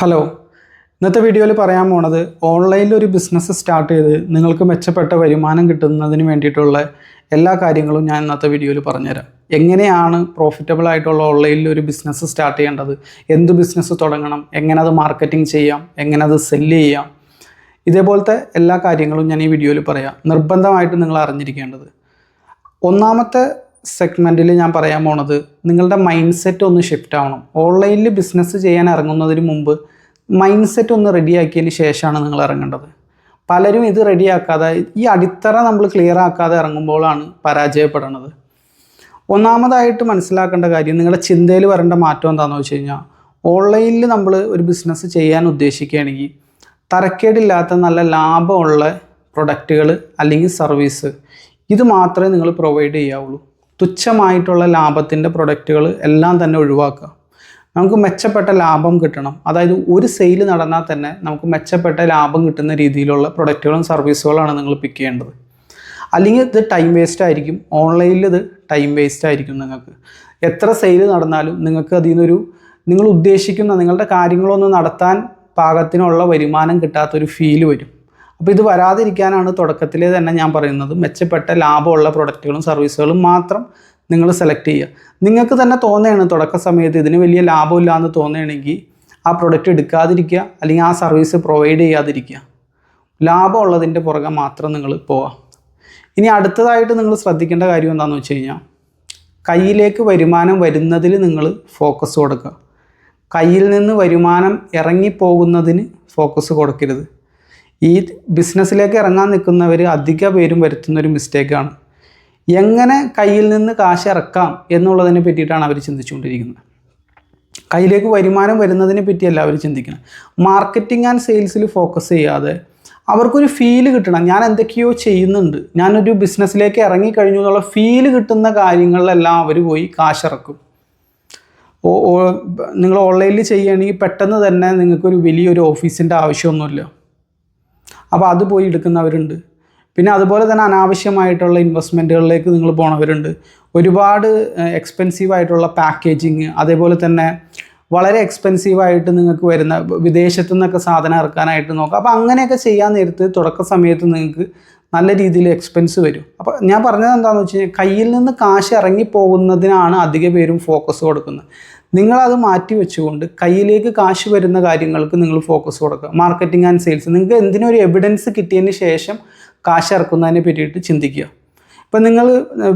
Hello. ഇന്നത്തെ വീഡിയോയിൽ പറയാൻ പോണത് ഓൺലൈനിൽ ഒരു ബിസിനസ് സ്റ്റാർട്ട് ചെയ്ത് നിങ്ങൾക്ക് മെച്ചപ്പെട്ട വരുമാനം കിട്ടുന്നതിന് വേണ്ടിയിട്ടുള്ള എല്ലാ കാര്യങ്ങളും ഞാൻ ഇന്നത്തെ വീഡിയോയിൽ പറഞ്ഞുതരാം. എങ്ങനെയാണ് പ്രോഫിറ്റബിൾ ആയിട്ടുള്ള ഓൺലൈനിൽ ഒരു ബിസിനസ് സ്റ്റാർട്ട് ചെയ്യേണ്ടത്? എന്ത് ബിസിനസ് തുടങ്ങണം? എങ്ങനെ അത് മാർക്കറ്റിംഗ് ചെയ്യാം? എങ്ങനെ അത് സെല്ല് ചെയ്യാം? ഇതേപോലത്തെ എല്ലാ കാര്യങ്ങളും ഞാൻ ഈ വീഡിയോയിൽ പറയാം. നിർബന്ധമായിട്ട് നിങ്ങൾ അറിഞ്ഞിരിക്കേണ്ടത്. ഒന്നാമത്തെ സെഗ്മെന്റിൽ ഞാൻ പറയാൻ പോണത് നിങ്ങളുടെ മൈൻഡ് സെറ്റ് ഒന്ന് ഷിഫ്റ്റ് ആവണം. ഓൺലൈനിൽ ബിസിനസ് ചെയ്യാൻ ഇറങ്ങുന്നതിന് മുമ്പ് മൈൻഡ് സെറ്റ് ഒന്ന് റെഡിയാക്കിയതിന് ശേഷമാണ് നിങ്ങൾ ഇറങ്ങേണ്ടത്. പലരും ഇത് റെഡിയാക്കാതെ ഈ അടിത്തറ നമ്മൾ ക്ലിയർ ആക്കാതെ ഇറങ്ങുമ്പോഴാണ് പരാജയപ്പെടുന്നത്. ഒന്നാമതായിട്ട് മനസ്സിലാക്കേണ്ട കാര്യം നിങ്ങളുടെ ചിന്തയിൽ വരേണ്ട മാറ്റം എന്താണെന്ന് വെച്ച് കഴിഞ്ഞാൽ ഓൺലൈനിൽ നമ്മൾ ഒരു ബിസിനസ് ചെയ്യാൻ ഉദ്ദേശിക്കുകയാണെങ്കിൽ തരക്കേടില്ലാത്ത നല്ല ലാഭമുള്ള പ്രൊഡക്റ്റുകൾ അല്ലെങ്കിൽ സർവീസ് ഇത് മാത്രമേ നിങ്ങൾ പ്രൊവൈഡ് ചെയ്യാവുള്ളൂ. തുച്ഛമായിട്ടുള്ള ലാഭത്തിന്റെ പ്രൊഡക്റ്റുകൾ എല്ലാം തന്നെ ഒഴിവാക്കുക. നമുക്ക് മെച്ചപ്പെട്ട ലാഭം കിട്ടണം. അതായത് ഒരു സെയിൽ നടന്നാൽ തന്നെ നമുക്ക് മെച്ചപ്പെട്ട ലാഭം കിട്ടുന്ന രീതിയിലുള്ള പ്രൊഡക്റ്റുകളും സർവീസുകളാണ് നിങ്ങൾ പിക്ക് ചെയ്യേണ്ടത്. അല്ലെങ്കിൽ ഇത് ടൈം വേസ്റ്റ് ആയിരിക്കും. ഓൺലൈനിൽ ഇത് ടൈം വേസ്റ്റ് ആയിരിക്കും നിങ്ങൾക്ക്. എത്ര സെയിൽ നടന്നാലും നിങ്ങൾക്ക് അതിൽ നിന്നൊരു നിങ്ങൾ ഉദ്ദേശിക്കുന്ന നിങ്ങളുടെ കാര്യങ്ങളൊന്നും നടത്താൻ പാകത്തിനുള്ള വരുമാനം കിട്ടാത്തൊരു ഫീൽ വരും. അപ്പോൾ ഇത് വരാതിരിക്കാനാണ് തുടക്കത്തിലേ തന്നെ ഞാൻ പറയുന്നത്. മെച്ചപ്പെട്ട ലാഭമുള്ള പ്രൊഡക്റ്റുകളും സർവീസുകളും മാത്രം നിങ്ങൾ സെലക്ട് ചെയ്യുക. നിങ്ങൾക്ക് തന്നെ തോന്നുകയാണ് തുടക്ക സമയത്ത് ഇതിന് വലിയ ലാഭമില്ല എന്ന് തോന്നുകയാണെങ്കിൽ ആ പ്രൊഡക്റ്റ് എടുക്കാതിരിക്കുക അല്ലെങ്കിൽ ആ സർവീസ് പ്രൊവൈഡ് ചെയ്യാതിരിക്കുക. ലാഭമുള്ളതിന്റെ പുറകെ മാത്രം നിങ്ങൾ പോവുക. ഇനി അടുത്തതായിട്ട് നിങ്ങൾ ശ്രദ്ധിക്കേണ്ട കാര്യം എന്താണെന്ന് വെച്ച് കഴിഞ്ഞാൽ കയ്യിലേക്ക് വരുമാനം വരുന്നതിൽ നിങ്ങൾ ഫോക്കസ് കൊടുക്കുക. കയ്യിൽ നിന്ന് വരുമാനം ഇറങ്ങിപ്പോകുന്നതിന് ഫോക്കസ് കൊടുക്കരുത്. ഈ ബിസിനസ്സിലേക്ക് ഇറങ്ങാൻ നിൽക്കുന്നവർ അധിക പേരും വരുത്തുന്ന ഒരു മിസ്റ്റേക്കാണ് എങ്ങനെ കയ്യിൽ നിന്ന് കാശ് ഇറക്കാം എന്നുള്ളതിനെ പറ്റിയിട്ടാണ് അവർ ചിന്തിച്ചുകൊണ്ടിരിക്കുന്നത്. കയ്യിലേക്ക് വരുമാനം വരുന്നതിനെ പറ്റിയല്ല അവർ ചിന്തിക്കുന്നത്. മാർക്കറ്റിംഗ് ആൻഡ് സെയിൽസിൽ ഫോക്കസ് ചെയ്യാതെ അവർക്കൊരു ഫീൽ കിട്ടണം. ഞാൻ എന്തൊക്കെയോ ചെയ്യുന്നുണ്ട്. ഞാനൊരു ബിസിനസ്സിലേക്ക് ഇറങ്ങിക്കഴിഞ്ഞു എന്നുള്ള ഫീൽ കിട്ടുന്ന കാര്യങ്ങളിലെല്ലാം അവർ പോയി കാശിറക്കും. നിങ്ങൾ ഓൺലൈനിൽ ചെയ്യുകയാണെങ്കിൽ പെട്ടെന്ന് തന്നെ നിങ്ങൾക്കൊരു വലിയൊരു ഓഫീസിന്റെ ആവശ്യമൊന്നുമില്ല. അപ്പോൾ അത് പോയി എടുക്കുന്നവരുണ്ട്. പിന്നെ അതുപോലെ തന്നെ അനാവശ്യമായിട്ടുള്ള ഇൻവെസ്റ്റ്മെന്റുകളിലേക്ക് നിങ്ങൾ പോണവരുണ്ട്. ഒരുപാട് എക്സ്പെൻസീവ് ആയിട്ടുള്ള പാക്കേജിങ് അതേപോലെ തന്നെ വളരെ എക്സ്പെൻസീവായിട്ട് നിങ്ങൾക്ക് വരുന്ന വിദേശത്തു നിന്നൊക്കെ സാധനം ഇറക്കാനായിട്ട് നോക്കാം. അപ്പോൾ അങ്ങനെയൊക്കെ ചെയ്യാൻ നേരത്ത് തുടക്ക സമയത്ത് നിങ്ങൾക്ക് നല്ല രീതിയിൽ എക്സ്പെൻസ് വരും. അപ്പോൾ ഞാൻ പറഞ്ഞത് എന്താണെന്ന് വെച്ച് കഴിഞ്ഞാൽ കയ്യിൽ നിന്ന് കാശ് ഇറങ്ങി പോകുന്നതിനാണ് അധിക പേരും ഫോക്കസ് കൊടുക്കുന്നത്. നിങ്ങളത് മാറ്റി വെച്ചുകൊണ്ട് കയ്യിലേക്ക് കാശ് വരുന്ന കാര്യങ്ങൾക്ക് നിങ്ങൾ ഫോക്കസ് കൊടുക്കുക. മാർക്കറ്റിംഗ് ആൻഡ് സെയിൽസ് നിങ്ങൾക്ക് എന്തിനൊരു എവിഡൻസ് കിട്ടിയതിന് ശേഷം കാശ് ഇറക്കുന്നതിനെ പറ്റിയിട്ട് ചിന്തിക്കുക. ഇപ്പം നിങ്ങൾ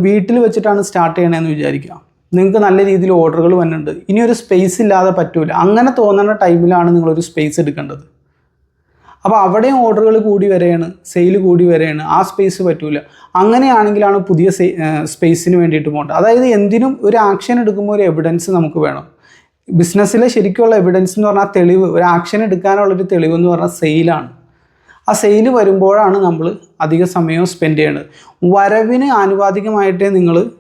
വീട്ടിൽ വെച്ചിട്ടാണ് സ്റ്റാർട്ട് ചെയ്യണമെന്ന് വിചാരിക്കുക. നിങ്ങൾക്ക് നല്ല രീതിയിൽ ഓർഡറുകൾ വന്നിട്ടുണ്ട്. ഇനി ഒരു സ്പേസ് ഇല്ലാതെ പറ്റൂല. അങ്ങനെ തോന്നുന്ന ടൈമിലാണ് നിങ്ങളൊരു സ്പേസ് എടുക്കേണ്ടത്. അപ്പോൾ അവിടെയും ഓർഡറുകൾ കൂടി വരെയാണ് സെയിൽ കൂടി വരെയാണ്. ആ സ്പേസ് പറ്റൂല. അങ്ങനെയാണെങ്കിലാണ് പുതിയ സ്പേസിന് വേണ്ടിയിട്ട് പോകേണ്ടത്. അതായത് എന്തിനും ഒരു ആക്ഷൻ എടുക്കുമ്പോൾ ഒരു എവിഡൻസ് നമുക്ക് വേണം. ബിസിനസ്സിലെ ശരിക്കുള്ള എവിഡൻസ് എന്ന് പറഞ്ഞാൽ തെളിവ് ഒരു ആക്ഷൻ എടുക്കാനുള്ളൊരു തെളിവ് എന്ന് പറഞ്ഞാൽ സെയിലാണ് ആ സെയിൽ വരുമ്പോഴാണ് നമ്മൾ അധിക സമയവും സ്പെൻഡ് ചെയ്യേണ്ടത്. വരവിന് ആനുപാതികമായിട്ടേ നിങ്ങൾ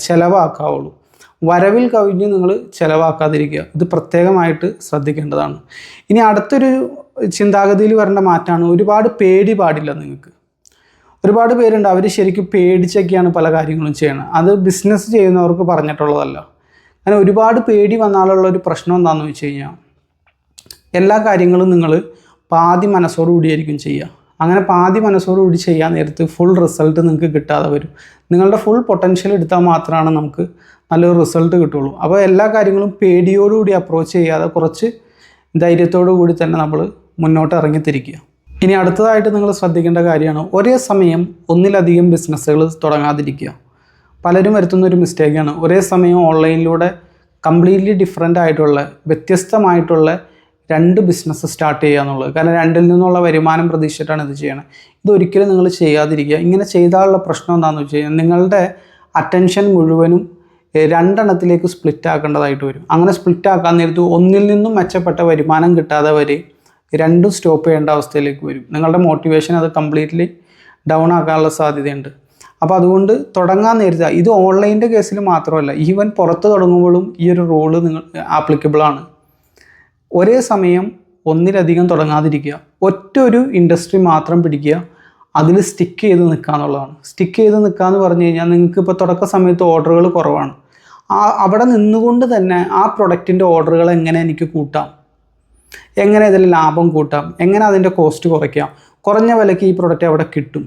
ചിലവാക്കാവുള്ളൂ. വരവിൽ കവിഞ്ഞ് നിങ്ങൾ ചിലവാക്കാതിരിക്കുക. ഇത് പ്രത്യേകമായിട്ട് ശ്രദ്ധിക്കേണ്ടതാണ്. ഇനി അടുത്തൊരു ചിന്താഗതിയിൽ വരേണ്ട മാറ്റമാണ്. ഒരുപാട് പേടി പാടില്ല നിങ്ങൾക്ക്. ഒരുപാട് പേരുണ്ട്. അവർ ശരിക്കും പേടിച്ചൊക്കെയാണ് പല കാര്യങ്ങളും ചെയ്യണത് അത് ബിസിനസ് ചെയ്യുന്നവർക്ക് പറഞ്ഞിട്ടുള്ളതല്ല. അങ്ങനെ ഒരുപാട് പേടി വന്നാലുള്ള ഒരു പ്രശ്നം എന്താണെന്ന് വെച്ച് കഴിഞ്ഞാൽ എല്ലാ കാര്യങ്ങളും നിങ്ങൾ പാതി മനസ്സോടുകൂടിയായിരിക്കും ചെയ്യുക. അങ്ങനെ പാതി മനസ്സോടുകൂടി ചെയ്യാൻ നേരത്ത് ഫുൾ റിസൾട്ട് നിങ്ങൾക്ക് കിട്ടാതെ വരും. നിങ്ങളുടെ ഫുൾ പൊട്ടൻഷ്യൽ എടുത്താൽ മാത്രമാണ് നമുക്ക് നല്ലൊരു റിസൾട്ട് കിട്ടുള്ളൂ. അപ്പോൾ എല്ലാ കാര്യങ്ങളും പേടിയോടുകൂടി അപ്രോച്ച് ചെയ്യാതെ കുറച്ച് ധൈര്യത്തോടു കൂടി തന്നെ നമ്മൾ മുന്നോട്ട് ഇറങ്ങിത്തിരിക്കുക ഇനി അടുത്തതായിട്ട് നിങ്ങൾ ശ്രദ്ധിക്കേണ്ട കാര്യമാണ് ഒരേ സമയം ഒന്നിലധികം ബിസിനസ്സുകൾ തുടങ്ങാതിരിക്കുക. പലരും വരുത്തുന്ന ഒരു മിസ്റ്റേക്കാണ് ഒരേ സമയം ഓൺലൈനിലൂടെ കംപ്ലീറ്റ്ലി ഡിഫറെന്റ് ആയിട്ടുള്ള വ്യത്യസ്തമായിട്ടുള്ള രണ്ട് ബിസിനസ് സ്റ്റാർട്ട് ചെയ്യുക എന്നുള്ളത്. കാരണം രണ്ടിൽ നിന്നുള്ള വരുമാനം പ്രതീക്ഷിച്ചിട്ടാണ് ഇത് ചെയ്യണത് ഇതൊരിക്കലും നിങ്ങൾ ചെയ്യാതിരിക്കുക. ഇങ്ങനെ ചെയ്താലുള്ള പ്രശ്നം എന്താണെന്ന് വെച്ച് കഴിഞ്ഞാൽ നിങ്ങളുടെ അറ്റൻഷൻ മുഴുവനും രണ്ടെണ്ണത്തിലേക്ക് സ്പ്ലിറ്റ് ആക്കേണ്ടതായിട്ട് വരും. അങ്ങനെ സ്പ്ലിറ്റ് ആക്കാൻ നേരത്ത് ഒന്നിൽ നിന്നും മെച്ചപ്പെട്ട വരുമാനം കിട്ടാതെ വരെ രണ്ടും സ്റ്റോപ്പ് ചെയ്യേണ്ട അവസ്ഥയിലേക്ക് വരും. നിങ്ങളുടെ മോട്ടിവേഷൻ അത് കംപ്ലീറ്റ്ലി ഡൗൺ ആക്കാനുള്ള സാധ്യതയുണ്ട്. അപ്പോൾ അതുകൊണ്ട് തുടങ്ങാൻ നേരത്തെ ഇത് ഓൺലൈന്റെ കേസിൽ മാത്രമല്ല ഈവൻ പുറത്ത് തുടങ്ങുമ്പോഴും ഈ ഒരു റൂൾ നിങ്ങൾ ആപ്ലിക്കബിളാണ് ഒരേ സമയം ഒന്നിലധികം തുടങ്ങാതിരിക്കുക. ഒറ്റ ഒരു ഇൻഡസ്ട്രി മാത്രം പിടിക്കുക. അതിൽ സ്റ്റിക്ക് ചെയ്ത് നിൽക്കുക എന്നുള്ളതാണ്. സ്റ്റിക്ക് ചെയ്ത് നിൽക്കുക എന്ന് പറഞ്ഞു കഴിഞ്ഞാൽ നിങ്ങൾക്ക് ഇപ്പോൾ തുടക്ക സമയത്ത് ഓർഡറുകൾ കുറവാണ്. ആ അവിടെ നിന്നുകൊണ്ട് തന്നെ ആ പ്രൊഡക്റ്റിന്റെ ഓർഡറുകൾ എങ്ങനെ എനിക്ക് കൂട്ടാം? എങ്ങനെ ഇതിൽ ലാഭം കൂട്ടാം? എങ്ങനെ അതിന്റെ കോസ്റ്റ് കുറയ്ക്കാം? കുറഞ്ഞ വിലയ്ക്ക് ഈ പ്രൊഡക്റ്റ് അവിടെ കിട്ടും?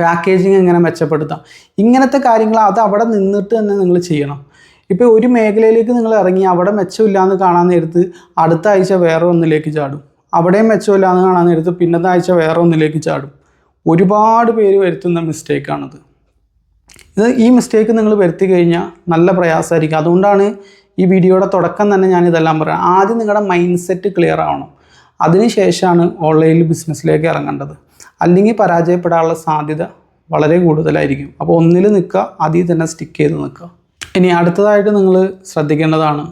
പാക്കേജിങ് എങ്ങനെ മെച്ചപ്പെടുത്താം? ഇങ്ങനത്തെ കാര്യങ്ങൾ അത് അവിടെ നിന്നിട്ട് തന്നെ നിങ്ങൾ ചെയ്യണം. ഇപ്പോൾ ഒരു മേഖലയിലേക്ക് നിങ്ങൾ ഇറങ്ങി അവിടെ മെച്ചമില്ല എന്ന് കാണാൻ നേരത്ത് അടുത്ത ആഴ്ച വേറെ ഒന്നിലേക്ക് ചാടും. അവിടെയും മെച്ചമില്ലാന്ന് കാണാൻ നേരത്ത് പിന്നത്തെ ആഴ്ച വേറെ ഒന്നിലേക്ക് ചാടും. ഒരുപാട് പേര് വരുത്തുന്ന മിസ്റ്റേക്കാണിത് ഇത് ഈ മിസ്റ്റേക്ക് നിങ്ങൾ വരുത്തി കഴിഞ്ഞാൽ നല്ല പ്രയാസമായിരിക്കും. അതുകൊണ്ടാണ് ഈ വീഡിയോയുടെ തുടക്കം തന്നെ ഞാൻ ഇതെല്ലാം പറയാം. ആദ്യം നിങ്ങളുടെ മൈൻഡ് സെറ്റ് ക്ലിയർ ആവണം അതിനുശേഷമാണ് ഓൺലൈനിൽ ബിസിനസ്സിലേക്ക് ഇറങ്ങേണ്ടത്. അല്ലെങ്കിൽ പരാജയപ്പെടാനുള്ള സാധ്യത വളരെ കൂടുതലായിരിക്കും. അപ്പോൾ ഒന്നിൽ നിൽക്കുക അതിൽ തന്നെ സ്റ്റിക്ക് ചെയ്ത് നിൽക്കുക. ഇനി അടുത്തതായിട്ട് നിങ്ങൾ ശ്രദ്ധിക്കേണ്ടതാണ്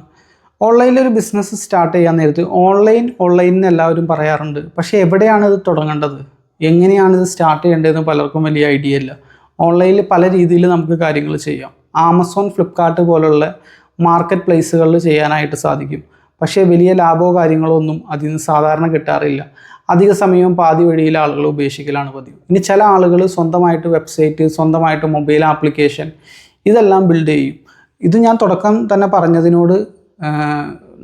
ഓൺലൈനിൽ ഒരു ബിസിനസ് സ്റ്റാർട്ട് ചെയ്യാൻ നേരത്ത് ഓൺലൈൻ ഓൺലൈൻ എന്ന് എല്ലാവരും പറയാറുണ്ട്. പക്ഷേ എവിടെയാണ് ഇത് തുടങ്ങേണ്ടത്? എങ്ങനെയാണ് ഇത് സ്റ്റാർട്ട് ചെയ്യേണ്ടതെന്ന് പലർക്കും വലിയ ഐഡിയ ഇല്ല. ഓൺലൈനിൽ പല രീതിയിൽ നമുക്ക് കാര്യങ്ങൾ ചെയ്യാം. ആമസോൺ ഫ്ലിപ്കാർട്ട് പോലുള്ള മാർക്കറ്റ് പ്ലേസുകളിൽ ചെയ്യാനായിട്ട് സാധിക്കും. പക്ഷേ വലിയ ലാഭമോ കാര്യങ്ങളോ ഒന്നും അതിൽ നിന്ന് സാധാരണ കിട്ടാറില്ല. അധിക സമയവും പാതി വഴിയിൽ ആളുകൾ ഉപേക്ഷിക്കലാണ് പതിവ്. ഇനി ചില ആളുകൾ സ്വന്തമായിട്ട് വെബ്സൈറ്റ് സ്വന്തമായിട്ട് മൊബൈൽ ആപ്ലിക്കേഷൻ ഇതെല്ലാം ബിൽഡ് ചെയ്യും. ഇത് ഞാൻ തുടക്കം തന്നെ പറഞ്ഞതിനോട്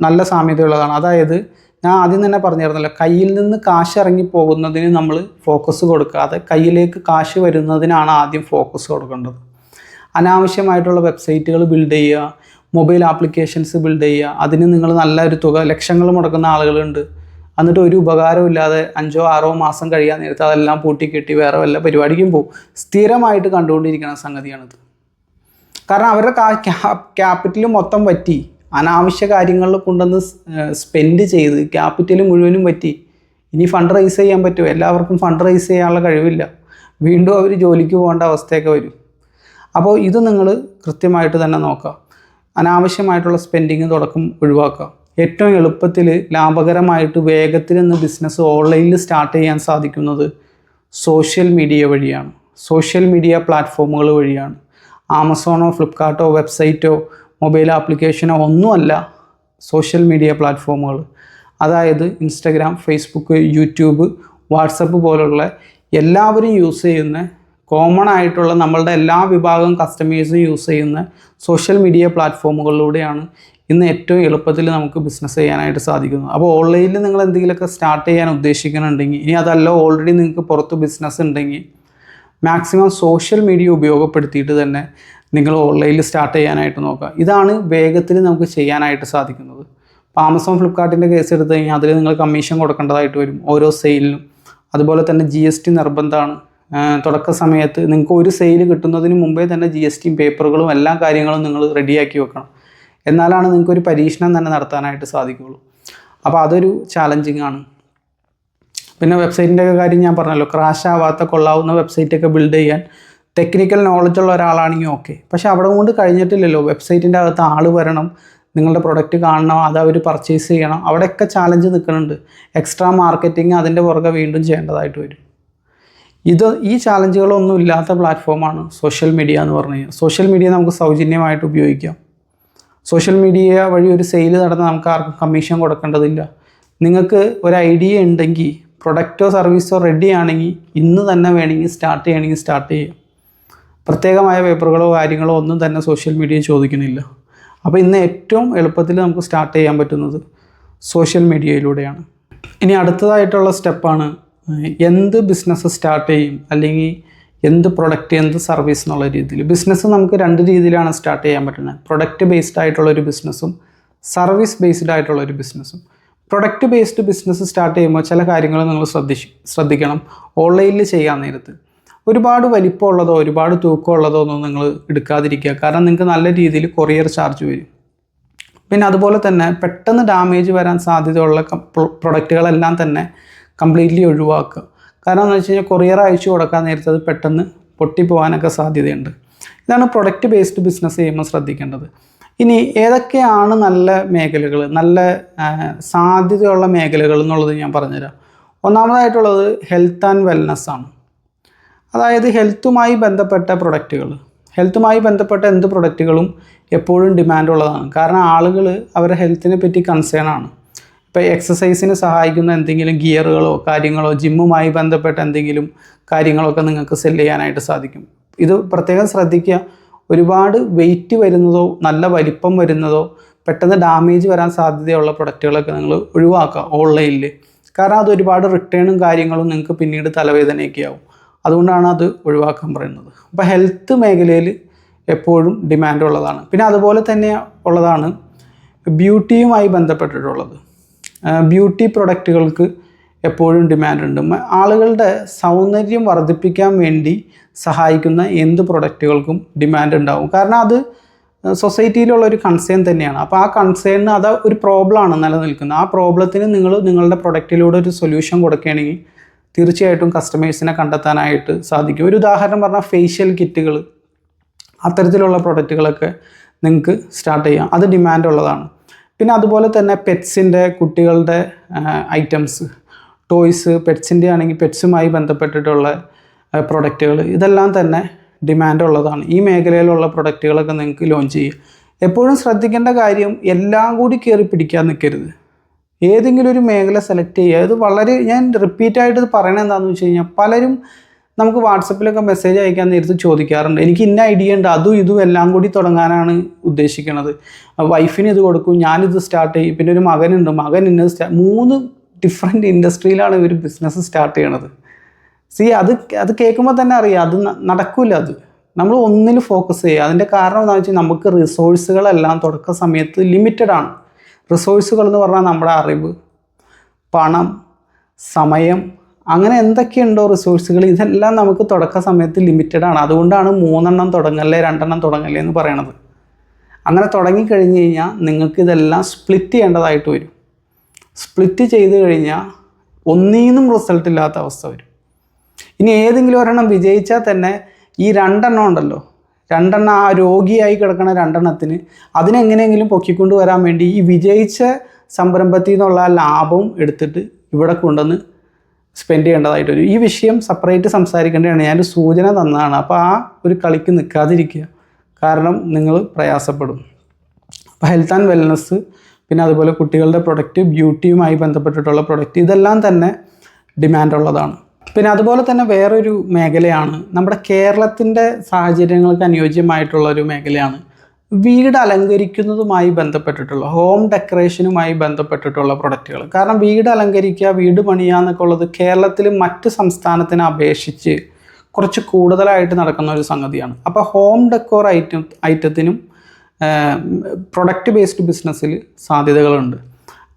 നല്ല സാമ്യതയുള്ളതാണ്. അതായത് ഞാൻ ആദ്യം തന്നെ പറഞ്ഞിരുന്നല്ലോ കയ്യിൽ നിന്ന് കാശ് ഇറങ്ങി പോകുന്നതിന് നമ്മൾ ഫോക്കസ് കൊടുക്കാതെ കയ്യിലേക്ക് കാശ് വരുന്നതിനാണ് ആദ്യം ഫോക്കസ് കൊടുക്കേണ്ടത്. അനാവശ്യമായിട്ടുള്ള വെബ്സൈറ്റുകൾ ബിൽഡ് ചെയ്യുക മൊബൈൽ ആപ്ലിക്കേഷൻസ് ബിൽഡ് ചെയ്യുക. അതിന് നിങ്ങൾ നല്ല ഒരു തുക ലക്ഷങ്ങൾ മുടക്കുന്ന ആളുകളുണ്ട്. എന്നിട്ട് ഒരു ഉപകാരമില്ലാതെ അഞ്ചോ ആറോ മാസം കഴിയാൻ നേരത്ത് അതെല്ലാം പൂട്ടിക്കെട്ടി വേറെ വല്ല പരിപാടിക്കും പോകും. സ്ഥിരമായിട്ട് കണ്ടുകൊണ്ടിരിക്കുന്ന സംഗതിയാണിത്. കാരണം അവരുടെ ക്യാപിറ്റൽ മൊത്തം പറ്റി. അനാവശ്യ കാര്യങ്ങളിൽ കൊണ്ടുവന്ന് സ്പെൻഡ് ചെയ്ത് ക്യാപിറ്റൽ മുഴുവനും പറ്റി. ഇനി ഫണ്ട് റൈസ് ചെയ്യാൻ പറ്റുമോ? എല്ലാവർക്കും ഫണ്ട് റൈസ് ചെയ്യാനുള്ള കഴിവില്ല. വീണ്ടും അവർ ജോലിക്ക് പോകേണ്ട അവസ്ഥയൊക്കെ വരും. അപ്പോൾ ഇത് നിങ്ങൾ കൃത്യമായിട്ട് തന്നെ നോക്കുക. അനാവശ്യമായിട്ടുള്ള സ്പെൻഡിങ് തുടക്കം ഒഴിവാക്കുക. ഏറ്റവും എളുപ്പത്തിൽ ലാഭകരമായിട്ട് വേഗത്തിൽ നിന്ന് ബിസിനസ് ഓൺലൈനിൽ സ്റ്റാർട്ട് ചെയ്യാൻ സാധിക്കുന്നത് സോഷ്യൽ മീഡിയ വഴിയാണ്. സോഷ്യൽ മീഡിയ പ്ലാറ്റ്ഫോമുകൾ വഴിയാണ്. ആമസോണോ ഫ്ലിപ്കാർട്ടോ വെബ്സൈറ്റോ മൊബൈൽ ആപ്ലിക്കേഷനോ ഒന്നുമല്ല സോഷ്യൽ മീഡിയ പ്ലാറ്റ്ഫോമുകൾ അതായത് ഇൻസ്റ്റഗ്രാം ഫേസ്ബുക്ക് യൂട്യൂബ് വാട്സപ്പ് പോലുള്ള എല്ലാവരും യൂസ് ചെയ്യുന്ന കോമൺ ആയിട്ടുള്ള നമ്മളുടെ എല്ലാ വിഭാഗം കസ്റ്റമേഴ്സും യൂസ് ചെയ്യുന്ന സോഷ്യൽ മീഡിയ പ്ലാറ്റ്ഫോമുകളിലൂടെയാണ് ഇന്ന് ഏറ്റവും എളുപ്പത്തിൽ നമുക്ക് ബിസിനസ് ചെയ്യാനായിട്ട് സാധിക്കുന്നത്. അപ്പോൾ ഓൺലൈനിൽ നിങ്ങൾ എന്തെങ്കിലുമൊക്കെ സ്റ്റാർട്ട് ചെയ്യാൻ ഉദ്ദേശിക്കുന്നുണ്ടെങ്കിൽ ഇനി അതല്ല ഓൾറെഡി നിങ്ങൾക്ക് പുറത്ത് ബിസിനസ് ഉണ്ടെങ്കിൽ മാക്സിമം സോഷ്യൽ മീഡിയ ഉപയോഗപ്പെടുത്തിയിട്ട് തന്നെ നിങ്ങൾ ഓൺലൈനിൽ സ്റ്റാർട്ട് ചെയ്യാനായിട്ട് നോക്കുക. ഇതാണ് വേഗത്തിൽ നമുക്ക് ചെയ്യാനായിട്ട് സാധിക്കുന്നത്. ഇപ്പോൾ ആമസോൺ ഫ്ലിപ്കാർട്ടിന്റെ കേസ് എടുത്തു കഴിഞ്ഞാൽ അതിൽ നിങ്ങൾ കമ്മീഷൻ കൊടുക്കേണ്ടതായിട്ട് വരും. ഓരോ സെയിലിനും അതുപോലെ തന്നെ ജി എസ് ടി നിർബന്ധമാണ്. തുടക്ക സമയത്ത് നിങ്ങൾക്ക് ഒരു സെയിൽ കിട്ടുന്നതിന് മുമ്പേ തന്നെ ജി എസ് ടിയും പേപ്പറുകളും എല്ലാ കാര്യങ്ങളും നിങ്ങൾ റെഡിയാക്കി വെക്കണം. എന്നാലാണ് നിങ്ങൾക്ക് ഒരു പരീക്ഷണം തന്നെ നടത്താനായിട്ട് സാധിക്കുകയുള്ളൂ. അപ്പോൾ അതൊരു ചാലഞ്ചിങ് ആണ്. പിന്നെ വെബ്സൈറ്റിന്റെ ഒക്കെ കാര്യം ഞാൻ പറഞ്ഞല്ലോ ക്രാഷ് ആവാത്ത കൊള്ളാവുന്ന വെബ്സൈറ്റൊക്കെ ബിൽഡ് ചെയ്യാൻ ടെക്നിക്കൽ നോളജ് ഉള്ള ഒരാളാണെങ്കിൽ ഓക്കെ പക്ഷേ അവിടെ കൊണ്ട് കഴിഞ്ഞിട്ടില്ലല്ലോ വെബ്സൈറ്റിന്റെ അകത്ത് ആൾ വരണം നിങ്ങളുടെ പ്രൊഡക്റ്റ് കാണണം അത് അവർ പർച്ചേസ് ചെയ്യണം അവിടെയൊക്കെ ചാലഞ്ച് നിൽക്കുന്നുണ്ട്. എക്സ്ട്രാ മാർക്കറ്റിംഗ് അതിന്റെ പുറകെ വീണ്ടും ചെയ്യേണ്ടതായിട്ട് വരും. ഇത് ഈ ചാലഞ്ചുകളൊന്നും ഇല്ലാത്ത പ്ലാറ്റ്ഫോമാണ് സോഷ്യൽ മീഡിയ എന്ന് പറഞ്ഞു കഴിഞ്ഞാൽ. സോഷ്യൽ മീഡിയ നമുക്ക് സൗജന്യമായിട്ട് ഉപയോഗിക്കാം. സോഷ്യൽ മീഡിയ വഴി ഒരു സെയിൽ നടന്ന് നമുക്ക് ആർക്കും കമ്മീഷൻ കൊടുക്കേണ്ടതില്ല. നിങ്ങൾക്ക് ഒരു ഐഡിയ ഉണ്ടെങ്കിൽ പ്രൊഡക്റ്റോ സർവീസോ റെഡി ആണെങ്കിൽ ഇന്ന് തന്നെ വേണമെങ്കിൽ സ്റ്റാർട്ട് ചെയ്യണമെങ്കിൽ സ്റ്റാർട്ട് ചെയ്യാം. പ്രത്യേകമായ പേപ്പറുകളോ കാര്യങ്ങളോ ഒന്നും തന്നെ സോഷ്യൽ മീഡിയ ചോദിക്കുന്നില്ല. അപ്പോൾ ഇന്ന് ഏറ്റവും എളുപ്പത്തിൽ നമുക്ക് സ്റ്റാർട്ട് ചെയ്യാൻ പറ്റുന്നത് സോഷ്യൽ മീഡിയയിലൂടെയാണ് ഇനി അടുത്തതായിട്ടുള്ള സ്റ്റെപ്പാണ് എന്ത് ബിസിനസ് സ്റ്റാർട്ട് ചെയ്യും? അല്ലെങ്കിൽ എന്ത് പ്രൊഡക്റ്റ് എന്ത് സർവീസ് എന്നുള്ള രീതിയിൽ. ബിസിനസ് നമുക്ക് രണ്ട് രീതിയിലാണ് സ്റ്റാർട്ട് ചെയ്യാൻ പറ്റുന്നത്. പ്രൊഡക്റ്റ് ബേസ്ഡ് ആയിട്ടുള്ള ഒരു ബിസിനസ്സും സർവീസ് ബേസ്ഡ് ആയിട്ടുള്ള ഒരു ബിസിനസ്സും പ്രൊഡക്റ്റ് ബേസ്ഡ് ബിസിനസ് സ്റ്റാർട്ട് ചെയ്യുമ്പോൾ ചില കാര്യങ്ങൾ നിങ്ങൾ ശ്രദ്ധിച്ച് ശ്രദ്ധിക്കണം. ഓൺലൈനിൽ ചെയ്യാൻ നേരത്ത്. ഒരുപാട് വലിപ്പമുള്ളതോ ഒരുപാട് തൂക്കമുള്ളതോ ഒന്നും നിങ്ങൾ എടുക്കാതിരിക്കുക. കാരണം നിങ്ങൾക്ക് നല്ല രീതിയിൽ കൊറിയർ ചാർജ് വരും. പിന്നെ അതുപോലെ തന്നെ പെട്ടെന്ന് ഡാമേജ് വരാൻ സാധ്യതയുള്ള പ്രൊഡക്റ്റുകളെല്ലാം തന്നെ കംപ്ലീറ്റ്ലി ഒഴിവാക്കുക. കാരണം എന്ന് വെച്ച് കഴിഞ്ഞാൽ കൊറിയർ അയച്ചു കൊടുക്കാൻ നേരത്തെ അത് പെട്ടെന്ന് പൊട്ടിപ്പോകാനൊക്കെ സാധ്യതയുണ്ട്. ഇതാണ് പ്രൊഡക്റ്റ് ബേസ്ഡ് ബിസിനസ് ചെയ്യുമ്പോൾ ശ്രദ്ധിക്കേണ്ടത്. ഇനി ഏതൊക്കെയാണ് നല്ല മേഖലകൾ നല്ല സാധ്യതയുള്ള മേഖലകൾ എന്നുള്ളത് ഞാൻ പറഞ്ഞുതരാം. ഒന്നാമതായിട്ടുള്ളത് ഹെൽത്ത് ആൻഡ് വെൽനസ് ആണ്. അതായത് ഹെൽത്തുമായി ബന്ധപ്പെട്ട പ്രൊഡക്റ്റുകൾ ഹെൽത്തുമായി ബന്ധപ്പെട്ട എന്ത് പ്രൊഡക്റ്റുകളും എപ്പോഴും ഡിമാൻഡുള്ളതാണ് കാരണം ആളുകൾ അവരുടെ ഹെൽത്തിനെ പറ്റി കൺസേൺ ആണ്. ഇപ്പോൾ എക്സസൈസിന് സഹായിക്കുന്ന എന്തെങ്കിലും ഗിയറുകളോ കാര്യങ്ങളോ ജിമ്മുമായി ബന്ധപ്പെട്ട എന്തെങ്കിലും കാര്യങ്ങളൊക്കെ നിങ്ങൾക്ക് സെൽ ചെയ്യാനായിട്ട് സാധിക്കും. ഇത് പ്രത്യേകം ശ്രദ്ധിക്കുക. ഒരുപാട് വെയിറ്റ് വരുന്നതോ നല്ല വലിപ്പം വരുന്നതോ പെട്ടെന്ന് ഡാമേജ് വരാൻ സാധ്യതയുള്ള പ്രൊഡക്റ്റുകളൊക്കെ നിങ്ങൾ ഒഴിവാക്കുക ഓൺലൈനിൽ കാരണം അത് ഒരുപാട് റിട്ടേണും കാര്യങ്ങളും നിങ്ങൾക്ക് പിന്നീട് തലവേദനയൊക്കെ ആവും അതുകൊണ്ടാണ് അത് ഒഴിവാക്കാൻ പറയുന്നത്. അപ്പോൾ ഹെൽത്ത് മേഖലയിൽ എപ്പോഴും ഡിമാൻഡ് ഉള്ളതാണ്. പിന്നെ അതുപോലെ തന്നെ ഉള്ളതാണ് ബ്യൂട്ടിയുമായി ബന്ധപ്പെട്ടിട്ടുള്ളത്. ബ്യൂട്ടി പ്രൊഡക്റ്റുകൾക്ക് എപ്പോഴും ഡിമാൻഡുണ്ട് ആളുകളുടെ സൗന്ദര്യം വർദ്ധിപ്പിക്കാൻ വേണ്ടി സഹായിക്കുന്ന എന്ത് പ്രൊഡക്റ്റുകൾക്കും ഡിമാൻഡ് ഉണ്ടാവും. കാരണം അത് സൊസൈറ്റിയിലുള്ള ഒരു കൺസേൺ തന്നെയാണ്. അപ്പോൾ ആ കൺസേണിന് അത് ഒരു പ്രോബ്ലമാണ് നിലനിൽക്കുന്നത്. ആ പ്രോബ്ലത്തിന് നിങ്ങൾ നിങ്ങളുടെ പ്രൊഡക്റ്റിലൂടെ ഒരു സൊല്യൂഷൻ കൊടുക്കുകയാണെങ്കിൽ തീർച്ചയായിട്ടും കസ്റ്റമേഴ്സിനെ കണ്ടെത്താനായിട്ട് സാധിക്കും. ഒരു ഉദാഹരണം പറഞ്ഞാൽ ഫേഷ്യൽ കിറ്റുകൾ അത്തരത്തിലുള്ള പ്രൊഡക്റ്റുകളൊക്കെ നിങ്ങൾക്ക് സ്റ്റാർട്ട് ചെയ്യാം. അത് ഡിമാൻഡ് ഉള്ളതാണ്. പിന്നെ അതുപോലെ തന്നെ പെറ്റ്സിന്റെ കുട്ടികളുടെ ഐറ്റംസ് ടോയ്സ് പെറ്റ്സിന്റെ ആണെങ്കിൽ പെറ്റ്സുമായി ബന്ധപ്പെട്ടിട്ടുള്ള പ്രൊഡക്റ്റുകൾ ഇതെല്ലാം തന്നെ ഡിമാൻഡ് ഉള്ളതാണ്. ഈ മേഖലയിലുള്ള പ്രൊഡക്റ്റുകളൊക്കെ നിങ്ങൾക്ക് ലോഞ്ച് ചെയ്യുക എപ്പോഴും ശ്രദ്ധിക്കേണ്ട കാര്യം എല്ലാം കൂടി കയറി പിടിക്കാൻ നിൽക്കരുത്. ഏതെങ്കിലും ഒരു മേഖല സെലക്ട് ചെയ്യുക. ഇത് വളരെ ഞാൻ റിപ്പീറ്റായിട്ട് ഇത് പറയണത് എന്താണെന്ന് വെച്ച് കഴിഞ്ഞാൽ പലരും നമുക്ക് വാട്സപ്പിലൊക്കെ മെസ്സേജ് അയക്കാൻ നേരത്ത് ചോദിക്കാറുണ്ട്. എനിക്ക് ഇന്ന ഐഡിയ ഉണ്ട്. അതും ഇതും എല്ലാം കൂടി തുടങ്ങാനാണ് ഉദ്ദേശിക്കുന്നത് വൈഫിന് ഇത് കൊടുക്കും ഞാനിത് സ്റ്റാർട്ട് ചെയ്യും. പിന്നെ ഒരു മകനുണ്ട്. മകൻ ഇന്ന സ്റ്റാ മൂന്ന് ഡിഫറെന്റ് ഇൻഡസ്ട്രിയിലാണ് ഇവർ ബിസിനസ് സ്റ്റാർട്ട് ചെയ്യണത്. സി അത് അത് കേൾക്കുമ്പോൾ തന്നെ അറിയാം. അത് നടക്കില്ല അത്. നമ്മൾ ഒന്നിൽ ഫോക്കസ് ചെയ്യുക. അതിന്റെ കാരണം എന്താണെന്ന് വെച്ചാൽ നമുക്ക് റിസോഴ്സുകളെല്ലാം തുടക്ക സമയത്ത് ലിമിറ്റഡ് ആണ്. റിസോഴ്സുകൾ എന്ന് പറഞ്ഞാൽ നമ്മുടെ അറിവ് പണം സമയം അങ്ങനെ എന്തൊക്കെയുണ്ടോ റിസോഴ്സുകൾ ഇതെല്ലാം നമുക്ക് തുടക്ക സമയത്ത് ലിമിറ്റഡ് ആണ്. അതുകൊണ്ടാണ് മൂന്നെണ്ണം തുടങ്ങല്ലേ രണ്ടെണ്ണം തുടങ്ങല്ലേ എന്ന് പറയണത്. അങ്ങനെ തുടങ്ങിക്കഴിഞ്ഞ് കഴിഞ്ഞാൽ നിങ്ങൾക്ക് ഇതെല്ലാം സ്പ്ലിറ്റ് ചെയ്യേണ്ടതായിട്ട് വരും. സ്പ്ലിറ്റ് ചെയ്ത് കഴിഞ്ഞാൽ ഒന്നീന്നും റിസൾട്ട് ഇല്ലാത്ത അവസ്ഥ വരും. ഇനി ഏതെങ്കിലും ഒരെണ്ണം വിജയിച്ചാൽ തന്നെ ഈ രണ്ടെണ്ണം ഉണ്ടല്ലോ രണ്ടെണ്ണം ആ രോഗിയായി കിടക്കുന്ന രണ്ടെണ്ണത്തിന് അതിനെങ്ങനെയെങ്കിലും പൊക്കിക്കൊണ്ട് വരാൻ വേണ്ടി ഈ വിജയിച്ച സംരംഭത്തിൽ നിന്നുള്ള ലാഭം എടുത്തിട്ട് ഇവിടെ കൊണ്ടുവന്ന് സ്പെൻഡ് ചെയ്യേണ്ടതായിട്ട് വരും. ഈ വിഷയം സെപ്പറേറ്റ് സംസാരിക്കേണ്ടതാണ്. ഞാനൊരു സൂചന തന്നതാണ്. അപ്പോൾ ആ ഒരു കളിക്ക് നിൽക്കാതിരിക്കുക. കാരണം നിങ്ങൾ പ്രയാസപ്പെടും. അപ്പോൾ ഹെൽത്ത് ആൻഡ് വെൽനസ് പിന്നെ അതുപോലെ കുട്ടികളുടെ പ്രൊഡക്റ്റ് ബ്യൂട്ടിയുമായി ബന്ധപ്പെട്ടിട്ടുള്ള പ്രൊഡക്റ്റ് ഇതെല്ലാം തന്നെ ഡിമാൻഡുള്ളതാണ് പിന്നെ അതുപോലെ തന്നെ വേറൊരു മേഖലയാണ്. നമ്മുടെ കേരളത്തിന്റെ സാഹചര്യങ്ങൾക്ക് അനുയോജ്യമായിട്ടുള്ള ഒരു മേഖലയാണ് വീട് അലങ്കരിക്കുന്നതുമായി ബന്ധപ്പെട്ടിട്ടുള്ള ഹോം ഡെക്കറേഷനുമായി ബന്ധപ്പെട്ടിട്ടുള്ള പ്രൊഡക്റ്റുകൾ കാരണം വീട് അലങ്കരിക്കുക വീട് പണിയുക എന്നൊക്കെ ഉള്ളത് കേരളത്തിൽ മറ്റ് സംസ്ഥാനത്തിനെ അപേക്ഷിച്ച് കുറച്ച് കൂടുതലായിട്ട് നടക്കുന്ന ഒരു സംഗതിയാണ്. അപ്പോൾ ഹോം ഡെക്കോർ ഐറ്റം ഐറ്റത്തിനും പ്രൊഡക്റ്റ് ബേസ്ഡ് ബിസിനസ്സിൽ സാധ്യതകളുണ്ട്.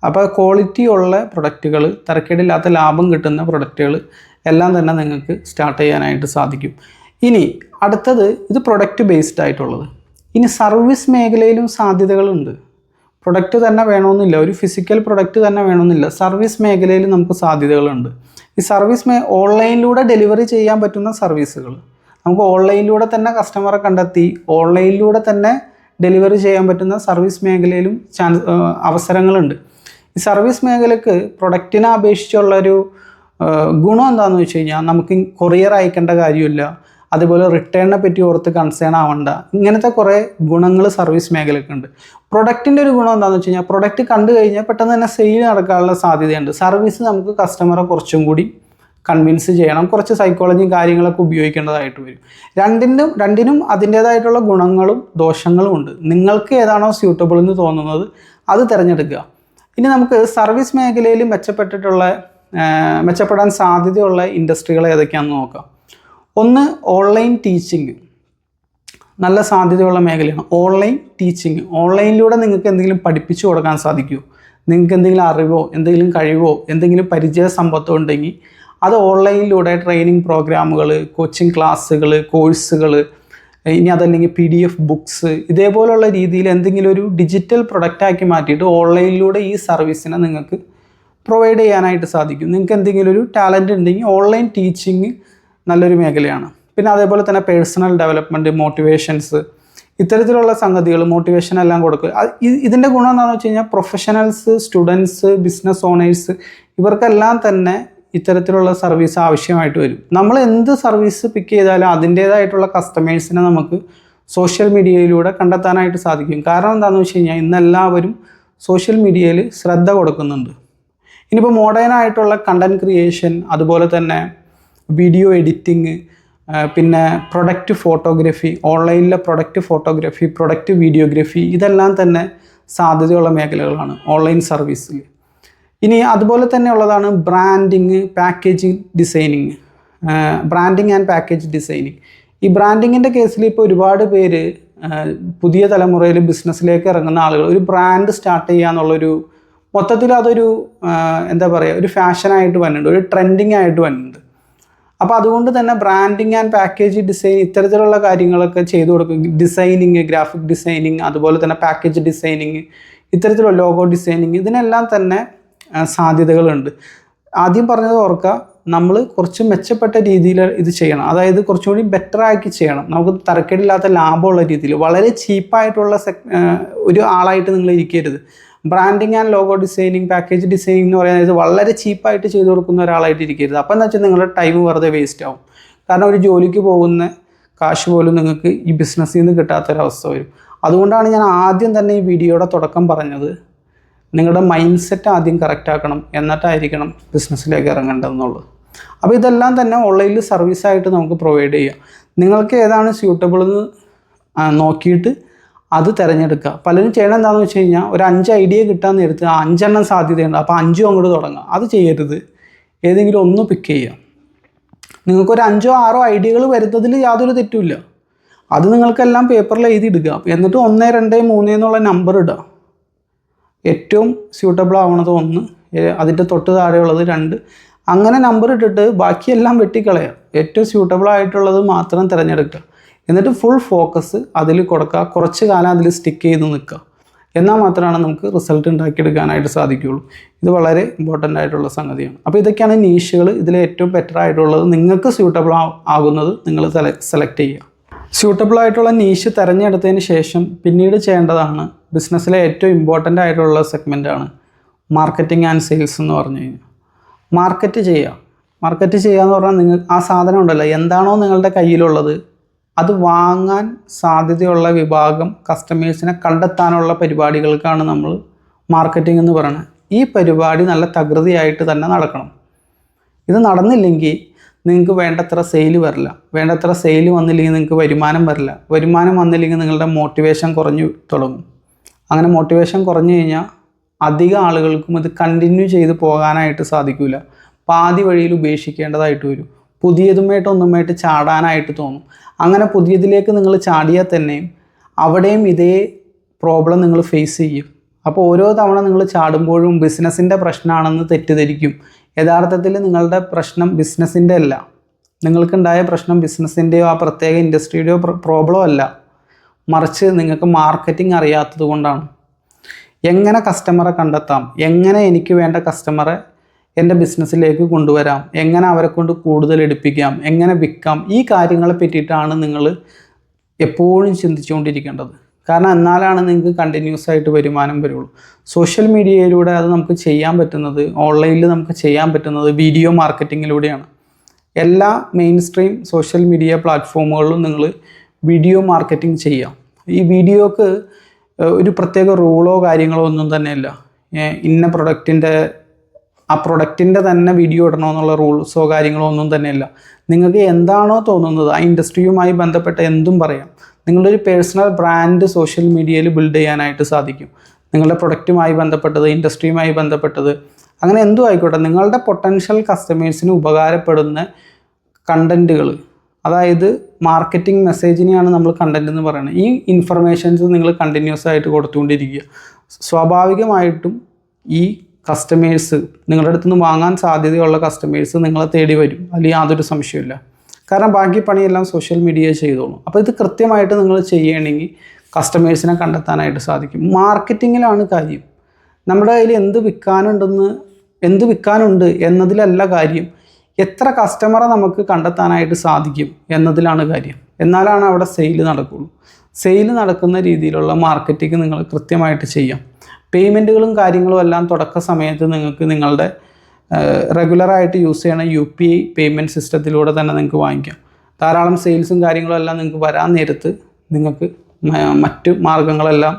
അപ്പോൾ ക്വാളിറ്റി ഉള്ള പ്രൊഡക്റ്റുകൾ തിരക്കേടില്ലാത്ത ലാഭം കിട്ടുന്ന പ്രൊഡക്റ്റുകൾ എല്ലാം തന്നെ നിങ്ങൾക്ക് സ്റ്റാർട്ട് ചെയ്യാനായിട്ട് സാധിക്കും. ഇനി അടുത്തത് ഇത് പ്രൊഡക്റ്റ് ബേസ്ഡ് ആയിട്ടുള്ളത്. ഇനി സർവീസ് മേഖലയിലും സാധ്യതകളുണ്ട്. പ്രൊഡക്റ്റ് തന്നെ വേണമെന്നില്ല. ഒരു ഫിസിക്കൽ പ്രൊഡക്റ്റ് തന്നെ വേണമെന്നില്ല. സർവീസ് മേഖലയിൽ നമുക്ക് സാധ്യതകളുണ്ട്. ഈ സർവീസ് മേ ഓൺലൈനിലൂടെ ഡെലിവറി ചെയ്യാൻ പറ്റുന്ന സർവീസുകൾ. നമുക്ക് ഓൺലൈനിലൂടെ തന്നെ കസ്റ്റമറെ കണ്ടെത്തി ഓൺലൈനിലൂടെ തന്നെ ഡെലിവറി ചെയ്യാൻ പറ്റുന്ന സർവീസ് മേഖലയിലും ചാൻസ് അവസരങ്ങളുണ്ട്. ഈ സർവീസ് മേഖലയ്ക്ക് പ്രൊഡക്റ്റിനെ അപേക്ഷിച്ചുള്ളൊരു ഗുണം എന്താണെന്ന് വെച്ച് കഴിഞ്ഞാൽ നമുക്ക് കൊറിയർ അയക്കേണ്ട കാര്യമില്ല. അതുപോലെ റിട്ടേണിനെ പറ്റി ഓർത്ത് കൺസേൺ ആവണ്ട. ഇങ്ങനത്തെ കുറേ ഗുണങ്ങൾ സർവീസ് മേഖലയ്ക്കുണ്ട് പ്രൊഡക്റ്റിന്റെ ഒരു ഗുണം എന്താണെന്ന് വെച്ച് കഴിഞ്ഞാൽ പ്രൊഡക്റ്റ് കണ്ടു കഴിഞ്ഞാൽ പെട്ടെന്ന് തന്നെ സെയിൽ നടക്കാനുള്ള സാധ്യതയുണ്ട്. സർവീസ് നമുക്ക് കസ്റ്റമറെ കുറച്ചും കൂടി കൺവിൻസ് ചെയ്യണം. കുറച്ച് സൈക്കോളജിയും കാര്യങ്ങളൊക്കെ ഉപയോഗിക്കേണ്ടതായിട്ട് വരും. രണ്ടിനും രണ്ടിനും അതിന്റേതായിട്ടുള്ള ഗുണങ്ങളും ദോഷങ്ങളും ഉണ്ട്. നിങ്ങൾക്ക് ഏതാണോ സ്യൂട്ടബിൾ എന്ന് തോന്നുന്നത് അത് തിരഞ്ഞെടുക്കുക. ഇനി നമുക്ക് സർവീസ് മേഖലയിൽ മെച്ചപ്പെട്ടിട്ടുള്ള മെച്ചപ്പെടാൻ സാധ്യതയുള്ള ഇൻഡസ്ട്രികൾ ഏതൊക്കെയാണെന്ന് നോക്കാം. ഒന്ന് ഓൺലൈൻ ടീച്ചിങ് നല്ല സാധ്യതയുള്ള മേഖലയാണ് ഓൺലൈൻ ടീച്ചിങ് ഓൺലൈനിലൂടെ നിങ്ങൾക്ക് എന്തെങ്കിലും പഠിപ്പിച്ചു കൊടുക്കാൻ സാധിക്കുമോ നിങ്ങൾക്ക് എന്തെങ്കിലും അറിവോ എന്തെങ്കിലും കഴിവോ എന്തെങ്കിലും പരിചയ സമ്പത്തോ ഉണ്ടെങ്കിൽ അത് ഓൺലൈനിലൂടെ ട്രെയിനിങ് പ്രോഗ്രാമുകൾ കോച്ചിങ് ക്ലാസ്സുകൾ കോഴ്സുകൾ ഇനി അതല്ലെങ്കിൽ പി ഡി എഫ് ബുക്സ് ഇതേപോലുള്ള രീതിയിൽ എന്തെങ്കിലും ഒരു ഡിജിറ്റൽ പ്രൊഡക്റ്റാക്കി മാറ്റിയിട്ട് ഓൺലൈനിലൂടെ ഈ സർവീസിനെ നിങ്ങൾക്ക് പ്രൊവൈഡ് ചെയ്യാനായിട്ട് സാധിക്കും. നിങ്ങൾക്ക് എന്തെങ്കിലും ഒരു ടാലന്റ് ഉണ്ടെങ്കിൽ ഓൺലൈൻ ടീച്ചിങ് നല്ലൊരു മേഖലയാണ്. പിന്നെ അതേപോലെ തന്നെ പേഴ്സണൽ ഡെവലപ്മെന്റ് മോട്ടിവേഷൻസ് ഇത്തരത്തിലുള്ള സംഗതികൾ മോട്ടിവേഷൻ എല്ലാം കൊടുക്കുക. ഇതിന്റെ ഗുണം എന്താണെന്ന് വെച്ച് കഴിഞ്ഞാൽ പ്രൊഫഷണൽസ് സ്റ്റുഡൻസ് ബിസിനസ് ഓണേഴ്സ് ഇവർക്കെല്ലാം തന്നെ ഇത്തരത്തിലുള്ള സർവീസ് ആവശ്യമായിട്ട് വരും. നമ്മൾ എന്ത് സർവീസ് പിക്ക് ചെയ്താലും അതിന്റേതായിട്ടുള്ള കസ്റ്റമേഴ്സിനെ നമുക്ക് സോഷ്യൽ മീഡിയയിലൂടെ കണ്ടെത്താനായിട്ട് സാധിക്കും. കാരണം എന്താണെന്ന് വെച്ച് കഴിഞ്ഞാൽ ഇന്നെല്ലാവരും സോഷ്യൽ മീഡിയയിൽ ശ്രദ്ധ കൊടുക്കുന്നുണ്ട്. ഇനിയിപ്പോൾ മോഡേൺ ആയിട്ടുള്ള കണ്ടന്റ് ക്രിയേഷൻ അതുപോലെ തന്നെ വീഡിയോ എഡിറ്റിങ് പിന്നെ പ്രൊഡക്റ്റ് ഫോട്ടോഗ്രഫി ഓൺലൈനിലെ പ്രൊഡക്റ്റ് ഫോട്ടോഗ്രഫി പ്രൊഡക്റ്റ് വീഡിയോഗ്രഫി ഇതെല്ലാം തന്നെ സാധ്യതയുള്ള മേഖലകളാണ് ഓൺലൈൻ സർവീസിൽ ഇനി അതുപോലെ തന്നെ ഉള്ളതാണ് branding packaging designing branding and package designing ഈ ബ്രാൻഡിങ്ങിന്റെ കേസിൽ ഇപ്പോൾ ഒരുപാട് പേര് പുതിയ തലമുറയിൽ ബിസിനസ്സിലേക്ക് ഇറങ്ങുന്ന ആളുകൾ ഒരു ബ്രാൻഡ് സ്റ്റാർട്ട് ചെയ്യുക എന്നുള്ളൊരു മൊത്തത്തിൽ അതൊരു എന്താ പറയുക ഒരു ഫാഷനായിട്ട് വരുന്നുണ്ട് ഒരു ട്രെൻഡിങ് ആയിട്ട് വരുന്നുണ്ട് അപ്പോൾ അതുകൊണ്ട് തന്നെ ബ്രാൻഡിങ് ആൻഡ് പാക്കേജ് ഡിസൈൻ ഇത്തരത്തിലുള്ള കാര്യങ്ങളൊക്കെ ചെയ്തു കൊടുക്കും. ഡിസൈനിങ് ഗ്രാഫിക് ഡിസൈനിങ് അതുപോലെ തന്നെ പാക്കേജ് ഡിസൈനിങ് ഇത്തരത്തിലുള്ള ലോഗോ ഡിസൈനിങ് ഇതിനെല്ലാം തന്നെ സാധ്യതകളുണ്ട്. ആദ്യം പറഞ്ഞത് ഓർക്കുക നമ്മൾ കുറച്ച് മെച്ചപ്പെട്ട രീതിയിൽ ഇത് ചെയ്യണം. അതായത് കുറച്ചുകൂടി ബെറ്റർ ആക്കി ചെയ്യണം. നമുക്ക് തരക്കേടില്ലാത്ത ലാഭമുള്ള രീതിയിൽ വളരെ ചീപ്പായിട്ടുള്ള ഒരു ആളായിട്ട് നിങ്ങൾ ഇരിക്കരുത് branding and logo designing package designing എന്ന് പറയുന്നത് വളരെ ചീപ്പായിട്ട് ചെയ്തു കൊടുക്കുന്ന ഒരാളായിട്ട് ഇരിക്കരുത്. അപ്പം എന്താ വെച്ചാൽ നിങ്ങളുടെ ടൈം വെറുതെ വേസ്റ്റ് ആവും. കാരണം ഒരു ജോലിക്ക് പോകുന്ന കാശ് പോലും നിങ്ങൾക്ക് ഈ ബിസിനസ്സിൽ നിന്ന് കിട്ടാത്തൊരവസ്ഥ വരും. അതുകൊണ്ടാണ് ഞാൻ ആദ്യം തന്നെ ഈ വീഡിയോയുടെ തുടക്കം പറഞ്ഞത്. നിങ്ങളുടെ മൈൻഡ് സെറ്റ് ആദ്യം കറക്റ്റ് ആക്കണം. എന്നിട്ടായിരിക്കണം ബിസിനസ്സിലേക്ക് ഇറങ്ങേണ്ടതെന്നുള്ളത്. അപ്പോൾ ഇതെല്ലാം തന്നെ ഓൺലൈനിൽ സർവീസായിട്ട് നമുക്ക് പ്രൊവൈഡ് ചെയ്യാം. നിങ്ങൾക്ക് ഏതാണ് സ്യൂട്ടബിൾ എന്ന് നോക്കിയിട്ട് അത് തിരഞ്ഞെടുക്കുക. പലരും ചെയ്യണം എന്താണെന്ന് വെച്ച് കഴിഞ്ഞാൽ ഒരു അഞ്ച് ഐഡിയ കിട്ടാൻ നേരത്ത് അഞ്ചെണ്ണം സാധ്യതയുണ്ട്. അപ്പോൾ അഞ്ചും അങ്ങോട്ട് തുടങ്ങുക. അത് ചെയ്യരുത്. ഏതെങ്കിലും ഒന്ന് പിക്ക് ചെയ്യുക. നിങ്ങൾക്കൊരു അഞ്ചോ ആറോ ഐഡിയകൾ വരുന്നതിൽ യാതൊരു തെറ്റുമില്ല. അത് നിങ്ങൾക്കെല്ലാം പേപ്പറിൽ ഇടുക എന്നിട്ട് ഒന്ന് രണ്ട് മൂന്ന് എന്നുള്ള നമ്പർ ഇടുക. ഏറ്റവും സ്യൂട്ടബിൾ ആവണത് ഒന്ന് അതിന്റെ തൊട്ട് താഴെയുള്ളത് രണ്ട്. അങ്ങനെ നമ്പർ ഇട്ടിട്ട് ബാക്കിയെല്ലാം വെട്ടിക്കളയുക. ഏറ്റവും സ്യൂട്ടബിൾ ആയിട്ടുള്ളത് മാത്രം തിരഞ്ഞെടുക്കുക. എന്നിട്ട് ഫുൾ ഫോക്കസ് അതിൽ കൊടുക്കുക കുറച്ച് കാലം അതിൽ സ്റ്റിക്ക് ചെയ്ത് നിൽക്കുക എന്നാൽ മാത്രമാണ് നമുക്ക് റിസൾട്ട് ഉണ്ടാക്കിയെടുക്കാനായിട്ട് സാധിക്കുകയുള്ളൂ. ഇത് വളരെ ഇമ്പോർട്ടന്റ് ആയിട്ടുള്ള സംഗതിയാണ്. അപ്പോൾ ഇതൊക്കെയാണ് നീഷുകൾ ഇതിൽ ഏറ്റവും ബെറ്റർ ആയിട്ടുള്ളത്. നിങ്ങൾക്ക് സ്യൂട്ടബിൾ ആകുന്നത് നിങ്ങൾ സെലക്ട് ചെയ്യുക. സ്യൂട്ടബിൾ ആയിട്ടുള്ള നീഷ് തിരഞ്ഞെടുത്തതിന് ശേഷം പിന്നീട് ചെയ്യേണ്ടതാണ് ബിസിനസ്സിലെ ഏറ്റവും ഇമ്പോർട്ടന്റ് ആയിട്ടുള്ള സെഗ്മെന്റാണ് മാർക്കറ്റിംഗ് ആൻഡ് സെയിൽസ് എന്ന് പറഞ്ഞു കഴിഞ്ഞാൽ. മാർക്കറ്റ് ചെയ്യുക. മാർക്കറ്റ് ചെയ്യുക എന്ന് പറഞ്ഞാൽ നിങ്ങൾ ആ സാധനം ഉണ്ടല്ലോ. എന്താണോ നിങ്ങളുടെ കയ്യിലുള്ളത് അത് വാങ്ങാൻ സാധ്യതയുള്ള വിഭാഗം കസ്റ്റമേഴ്സിനെ കണ്ടെത്താനുള്ള പരിപാടികൾക്കാണ് നമ്മൾ മാർക്കറ്റിംഗ് എന്ന് പറയുന്നത് ഈ പരിപാടി നല്ല തകൃതിയായിട്ട് തന്നെ നടക്കണം. ഇത് നടന്നില്ലെങ്കിൽ നിങ്ങൾക്ക് വേണ്ടത്ര സെയിൽ വരില്ല. വേണ്ടത്ര സെയിൽ വന്നില്ലെങ്കിൽ നിങ്ങൾക്ക് വരുമാനം വരില്ല. വരുമാനം വന്നില്ലെങ്കിൽ നിങ്ങളുടെ മോട്ടിവേഷൻ കുറഞ്ഞു തുടങ്ങും. അങ്ങനെ മോട്ടിവേഷൻ കുറഞ്ഞു കഴിഞ്ഞാൽ അധികം ആളുകൾക്കും ഇത് കണ്ടിന്യൂ ചെയ്ത് പോകാനായിട്ട് സാധിക്കില്ല പാതി വഴിയിൽ ഉപേക്ഷിക്കേണ്ടതായിട്ട് വരും. പുതിയതുമായിട്ട് ഒന്നുമായിട്ട് ചാടാനായിട്ട് തോന്നും. അങ്ങനെ പുതിയതിലേക്ക് നിങ്ങൾ ചാടിയാൽ തന്നെയും അവിടെയും ഇതേ പ്രോബ്ലം നിങ്ങൾ ഫേസ് ചെയ്യും. അപ്പോൾ ഓരോ തവണ നിങ്ങൾ ചാടുമ്പോഴും ബിസിനസ്സിന്റെ പ്രശ്നമാണെന്ന് തെറ്റിദ്ധരിക്കും. യഥാർത്ഥത്തിൽ നിങ്ങളുടെ പ്രശ്നം ബിസിനസ്സിന്റെ അല്ല. നിങ്ങൾക്കുണ്ടായ പ്രശ്നം ബിസിനസ്സിന്റെയോ ആ പ്രത്യേക ഇൻഡസ്ട്രിയുടെയോ പ്രോബ്ലം അല്ല. മറിച്ച് നിങ്ങൾക്ക് മാർക്കറ്റിംഗ് അറിയാത്തത് കൊണ്ടാണ്. എങ്ങനെ കസ്റ്റമറെ കണ്ടെത്താം? എങ്ങനെ എനിക്ക് വേണ്ട കസ്റ്റമറെ എന്റെ ബിസിനസ്സിലേക്ക് കൊണ്ടുവരാം. എങ്ങനെ അവരെ കൊണ്ട് കൂടുതൽ എടുപ്പിക്കാം എങ്ങനെ വിൽക്കാം ഈ കാര്യങ്ങളെ പറ്റിയിട്ടാണ് നിങ്ങൾ എപ്പോഴും ചിന്തിച്ചുകൊണ്ടിരിക്കേണ്ടത്. കാരണം എന്നാലാണ് നിങ്ങൾക്ക് കണ്ടിന്യൂസ് ആയിട്ട് വരുമാനം വരുള്ളൂ. സോഷ്യൽ മീഡിയയിലൂടെ അത് നമുക്ക് ചെയ്യാൻ പറ്റുന്നത് ഓൺലൈനിൽ നമുക്ക് ചെയ്യാൻ പറ്റുന്നത് വീഡിയോ മാർക്കറ്റിങ്ങിലൂടെയാണ് എല്ലാ മെയിൻ സ്ട്രീം സോഷ്യൽ മീഡിയ പ്ലാറ്റ്ഫോമുകളിലും നിങ്ങൾ വീഡിയോ മാർക്കറ്റിംഗ് ചെയ്യാം. ഈ വീഡിയോക്ക് ഒരു പ്രത്യേക റൂളോ കാര്യങ്ങളോ ഒന്നും തന്നെയല്ല. ഇന്ന പ്രൊഡക്റ്റിന്റെ ആ പ്രൊഡക്റ്റിന്റെ തന്നെ വീഡിയോ ഇടണമെന്നുള്ള റൂൾസോ കാര്യങ്ങളോ ഒന്നും തന്നെയില്ല. നിങ്ങൾക്ക് എന്താണോ തോന്നുന്നത് ആ ഇൻഡസ്ട്രിയുമായി ബന്ധപ്പെട്ട എന്തും പറയാം. നിങ്ങളുടെ ഒരു പേഴ്സണൽ ബ്രാൻഡ് സോഷ്യൽ മീഡിയയിൽ ബിൽഡ് ചെയ്യാനായിട്ട് സാധിക്കും. നിങ്ങളുടെ പ്രൊഡക്റ്റുമായി ബന്ധപ്പെട്ടത് ഇൻഡസ്ട്രിയുമായി ബന്ധപ്പെട്ടത് അങ്ങനെ എന്തും ആയിക്കോട്ടെ. നിങ്ങളുടെ പൊട്ടൻഷ്യൽ കസ്റ്റമേഴ്സിന് ഉപകാരപ്പെടുന്ന കണ്ടന്റുകൾ അതായത് മാർക്കറ്റിംഗ് മെസ്സേജിനെയാണ് നമ്മൾ കണ്ടന്റ് എന്ന് പറയുന്നത്. ഈ ഇൻഫർമേഷൻസ് നിങ്ങൾ കണ്ടിന്യൂസ് ആയിട്ട് കൊടുത്തുകൊണ്ടിരിക്കുക. സ്വാഭാവികമായിട്ടും ഈ കസ്റ്റമേഴ്സ് നിങ്ങളുടെ അടുത്ത് നിന്ന് വാങ്ങാൻ സാധ്യതയുള്ള കസ്റ്റമേഴ്സ് നിങ്ങളെ തേടി വരും. അതിൽ യാതൊരു സംശയമില്ല കാരണം ബാക്കി പണിയെല്ലാം സോഷ്യൽ മീഡിയ ചെയ്തോളും. അപ്പോൾ ഇത് കൃത്യമായിട്ട് നിങ്ങൾ ചെയ്യണമെങ്കിൽ കസ്റ്റമേഴ്സിനെ കണ്ടെത്താനായിട്ട് സാധിക്കും. മാർക്കറ്റിങ്ങിലാണ് കാര്യം. നമ്മുടെ കയ്യിൽ എന്ത് വിൽക്കാനുണ്ടെന്ന് എന്ത് വിൽക്കാനുണ്ട് എന്നതിലല്ല കാര്യം. എത്ര കസ്റ്റമറെ നമുക്ക് കണ്ടെത്താനായിട്ട് സാധിക്കും എന്നതിലാണ് കാര്യം. എന്നാലാണ് അവിടെ സെയിൽ നടക്കുള്ളൂ സെയിൽ നടക്കുന്ന രീതിയിലുള്ള മാർക്കറ്റിംഗ് നിങ്ങൾ കൃത്യമായിട്ട് ചെയ്യാം. പേയ്മെന്റുകളും കാര്യങ്ങളും എല്ലാം തുടക്ക സമയത്ത് നിങ്ങൾക്ക് നിങ്ങളുടെ റെഗുലറായിട്ട് യൂസ് ചെയ്യണ യു പി ഐ പേയ്മെന്റ് സിസ്റ്റത്തിലൂടെ തന്നെ നിങ്ങൾക്ക് വാങ്ങിക്കാം. ധാരാളം സെയിൽസും കാര്യങ്ങളും എല്ലാം നിങ്ങൾക്ക് വരാൻ നേരത്ത് നിങ്ങൾക്ക് മറ്റ് മാർഗങ്ങളെല്ലാം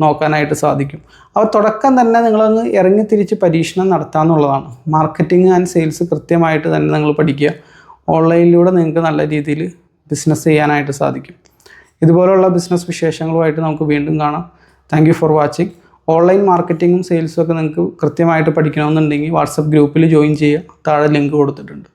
നോക്കാനായിട്ട് സാധിക്കും. അപ്പോൾ തുടക്കം തന്നെ നിങ്ങളങ്ങ് ഇറങ്ങി തിരിച്ച് പരീക്ഷണം നടത്താമെന്നുള്ളതാണ് മാർക്കറ്റിംഗ് ആൻഡ് സെയിൽസ് കൃത്യമായിട്ട് തന്നെ നിങ്ങൾ പഠിക്കുക. ഓൺലൈനിലൂടെ നിങ്ങൾക്ക് നല്ല രീതിയിൽ ബിസിനസ് ചെയ്യാനായിട്ട് സാധിക്കും. ഇതുപോലുള്ള ബിസിനസ് വിശേഷങ്ങളുമായിട്ട് നമുക്ക് വീണ്ടും കാണാം. താങ്ക് ഫോർ വാച്ചിങ് ഓൺലൈൻ മാർക്കറ്റിങ്ങും സെയിൽസും ഒക്കെ നിങ്ങൾക്ക് കൃത്യമായിട്ട് പഠിക്കണമെന്നുണ്ടെങ്കിൽ വാട്സപ്പ് ഗ്രൂപ്പിൽ ജോയിൻ ചെയ്യുക. താഴെ ലിങ്ക് കൊടുത്തിട്ടുണ്ട്.